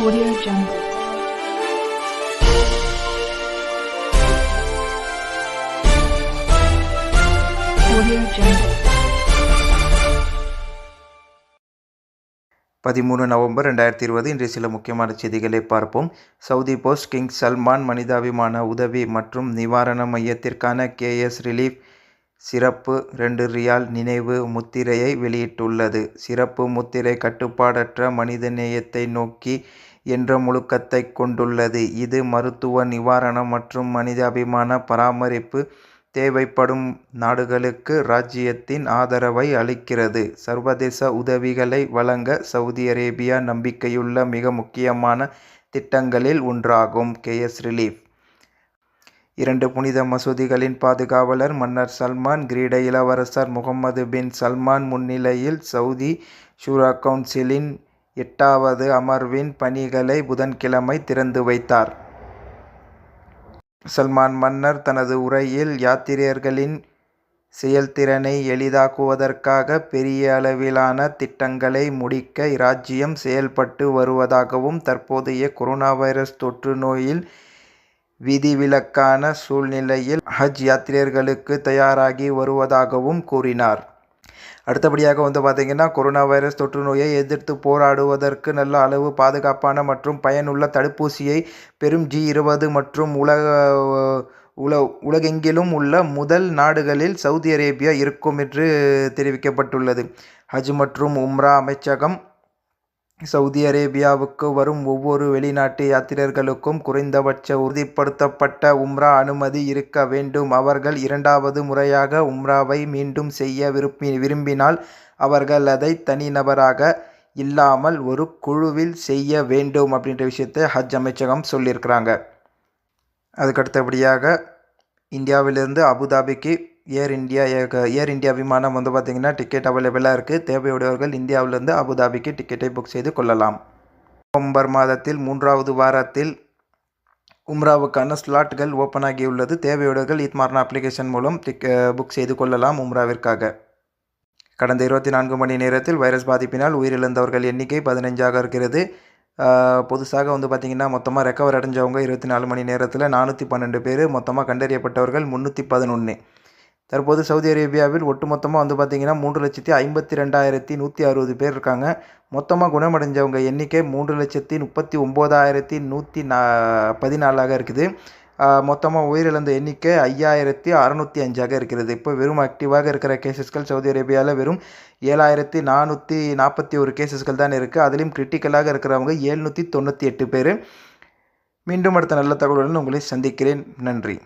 Audio Jungle. Audio Jungle. பதிமூணு November ரெண்டாயிரத்தி இருபது இன்று சில முக்கியமான செய்திகளை பார்ப்போம் சவுதி போஸ்ட் கிங் சல்மான் மனிதாபிமான உதவி மற்றும் நிவாரண மையத்திற்கான கேஎஸ் ரிலீஃப் சிறப்பு ரெண்டு ரியால் நினைவு முத்திரையை வெளியிட்டுள்ளது சிறப்பு முத்திரை கட்டுப்பாடற்ற மனிதநேயத்தை நோக்கி என்ற முழுக்கத்தை கொண்டுள்ளது. இது மருத்துவ நிவாரணம் மற்றும் மனிதாபிமான பராமரிப்பு தேவைப்படும் நாடுகளுக்கு ராஜ்ஜியத்தின் ஆதரவை அளிக்கிறது. சர்வதேச உதவிகளை வழங்க சவுதி அரேபியா நம்பிக்கையுள்ள மிக முக்கியமான திட்டங்களில் ஒன்றாகும். KS relief. இரண்டு புனித மசூதிகளின் பாதுகாவலர் மன்னர் சல்மான் கிரீட இளவரசர் முகமது பின் சல்மான் முன்னிலையில் சவுதி ஷூரா கவுன்சிலின் எட்டாவது அமர்வின் பணிகளை புதன்கிழமை திறந்து வைத்தார். சல்மான் மன்னர் தனது உரையில் யாத்திரியர்களின் செயல்திறனை எளிதாக்குவதற்காக பெரிய அளவிலான திட்டங்களை முடிக்க இராஜ்யம் செயல்பட்டு வருவதாகவும் தற்போதைய கொரோனா வைரஸ் தொற்று நோயில் விதிவிலக்கான சூழ்நிலையில் ஹஜ் யாத்திரியர்களுக்கு தயாராகி வருவதாகவும் கூறினார். அடுத்தபடியாக வந்து பார்த்திங்கன்னா கொரோனா வைரஸ் தொற்று நோயை எதிர்த்து போராடுவதற்கு நல்ல அளவு பாதுகாப்பான மற்றும் பயனுள்ள தடுப்பூசியை பெரும் ஜி இருபது மற்றும் உலக உல உலகெங்கிலும் உள்ள முதல் நாடுகளில் சவுதி அரேபியா இருக்கும் என்று தெரிவிக்கப்பட்டுள்ளது. ஹஜ் மற்றும் உம்ரா அமைச்சகம் சவுதி அரேபியாவுக்கு வரும் ஒவ்வொரு வெளிநாட்டு யாத்திரர்களுக்கும் குறைந்தபட்ச உறுதிப்படுத்தப்பட்ட உம்ரா அனுமதி இருக்க வேண்டும். அவர்கள் இரண்டாவது முறையாக உம்ராவை மீண்டும் செய்ய விரும்பி விரும்பினால் அவர்கள் அதை தனிநபராக இல்லாமல் ஒரு குழுவில் செய்ய வேண்டும் அப்படின்ற விஷயத்தை ஹஜ் அமைச்சகம் சொல்லியிருக்கிறாங்க. அதுக்கடுத்தபடியாக இந்தியாவிலிருந்து அபுதாபிக்கு ஏர் இந்தியா ஏர் இந்தியா விமானம் வந்து பார்த்திங்கன்னா டிக்கெட் அவைலபிளாக இருக்குது தேவையுடையவர்கள் இந்தியாவிலிருந்து அபுதாபிக்கு டிக்கெட்டை புக் செய்து கொள்ளலாம். நவம்பர் மாதத்தில் மூன்றாவது வாரத்தில் உம்ராவுக்கான ஸ்லாட்கள் ஓப்பன் ஆகியுள்ளது. தேவையுடையவர்கள் இத்மார்னா அப்ளிகேஷன் மூலம் டிக் புக் செய்து கொள்ளலாம் உம்ராவிற்காக. கடந்த இருபத்தி நான்கு மணி நேரத்தில் வைரஸ் பாதிப்பினால் உயிரிழந்தவர்கள் எண்ணிக்கை பதினஞ்சாக இருக்கிறது. புதுசாக வந்து பார்த்திங்கன்னா மொத்தமாக ரெக்கவர் அடைஞ்சவங்க இருபத்தி நாலு மணி நேரத்தில் நானூற்றி பன்னெண்டு பேர் மொத்தமாக கண்டறியப்பட்டவர்கள் முந்நூற்றி பதினொன்று தற்போது சவுதி அரேபியாவில் ஒட்டுமொத்தமாக வந்து பார்த்திங்கன்னா மூன்று லட்சத்தி ஐம்பத்தி ரெண்டாயிரத்தி நூற்றி அறுபது பேர் இருக்காங்க. மொத்தமாக குணமடைஞ்சவங்க எண்ணிக்கை மூன்று லட்சத்தி முப்பத்தி ஒம்போதாயிரத்தி நூற்றி நா பதினாலாக இருக்குது. மொத்தமாக உயிரிழந்த எண்ணிக்கை ஐயாயிரத்தி அறநூற்றி அஞ்சாக இருக்கிறது. இப்போ வெறும் ஆக்டிவாக இருக்கிற கேசஸ்கள் சவுதி அரேபியாவில் வெறும் ஏழாயிரத்தி நானூற்றி நாற்பத்தி ஒரு கேசஸ்கள் தான் இருக்குது அதுலேயும் கிரிட்டிக்கலாக இருக்கிறவங்க ஏழ்நூற்றி தொண்ணூற்றி எட்டு பேர். மீண்டும் அடுத்த நல்ல தகவலுடன் உங்களை சந்திக்கிறேன். நன்றி.